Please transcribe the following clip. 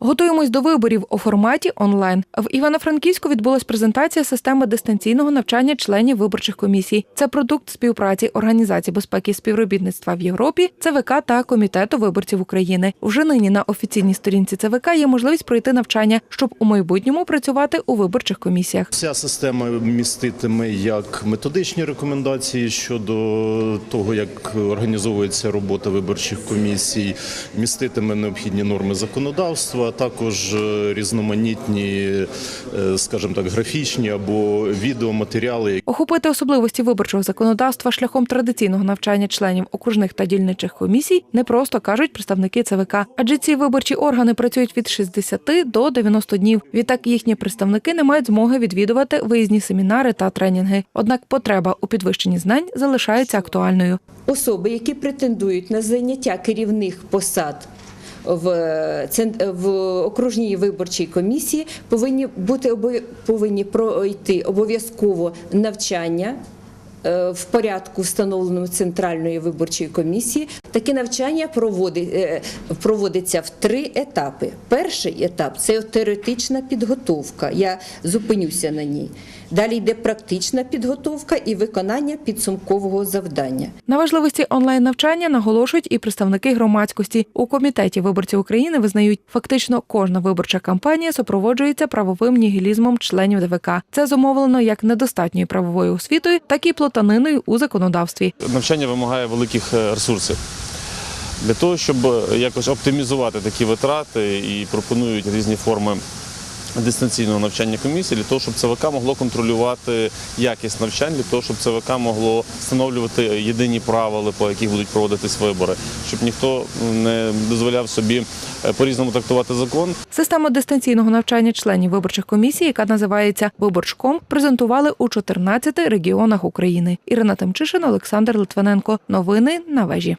Готуємось до виборів у форматі онлайн. В Івано-Франківську відбулась презентація системи дистанційного навчання членів виборчих комісій. Це продукт співпраці Організації безпеки і співробітництва в Європі, ЦВК та Комітету виборців України. Вже нині на офіційній сторінці ЦВК є можливість пройти навчання, щоб у майбутньому працювати у виборчих комісіях. Ця система міститиме як методичні рекомендації щодо того, як організовується робота виборчих комісій, міститиме необхідні норми законодавства, а також е, різноманітні, е, скажімо так, графічні або відеоматеріали, Охопити особливості виборчого законодавства шляхом традиційного навчання членів окружних та дільничих комісій не просто кажуть представники ЦВК, адже ці виборчі органи працюють від 60 до 90 днів. Відтак їхні представники не мають змоги відвідувати виїзні семінари та тренінги. Однак потреба у підвищенні знань залишається актуальною. особи, які претендують на заняття керівних посад в, в окружній виборчій комісії, повинні бути повинні пройти обов'язково навчання. е, В порядку, встановленому центральної виборчої комісії, таке навчання е, проводиться в три етапи. Перший етап це теоретична підготовка. Я зупинюся на ній. Далі йде практична підготовка і виконання підсумкового завдання. На важливості онлайн навчання наголошують і представники громадськості. У комітеті виборців України визнають, фактично кожна виборча кампанія супроводжується правовим нігілізмом членів ДВК. Це зумовлено як недостатньою правовою освітою, так і плутаниною у законодавстві. навчання вимагає великих е, ресурсів. Для того, щоб е, якось оптимізувати такі витрати і пропонують різні форми дистанційного навчання комісії, для того, щоб ЦВК могло контролювати якість навчань, для того, щоб ЦВК могло встановлювати єдині правила, по яких будуть проводитись вибори, щоб ніхто не дозволяв собі е, по-різному трактувати закон. Систему дистанційного навчання членів виборчих комісій, яка називається Виборчком, презентували у 14 регіонах України. Ірина Тимчишин, Олександр Литвиненко. Новини на вежі.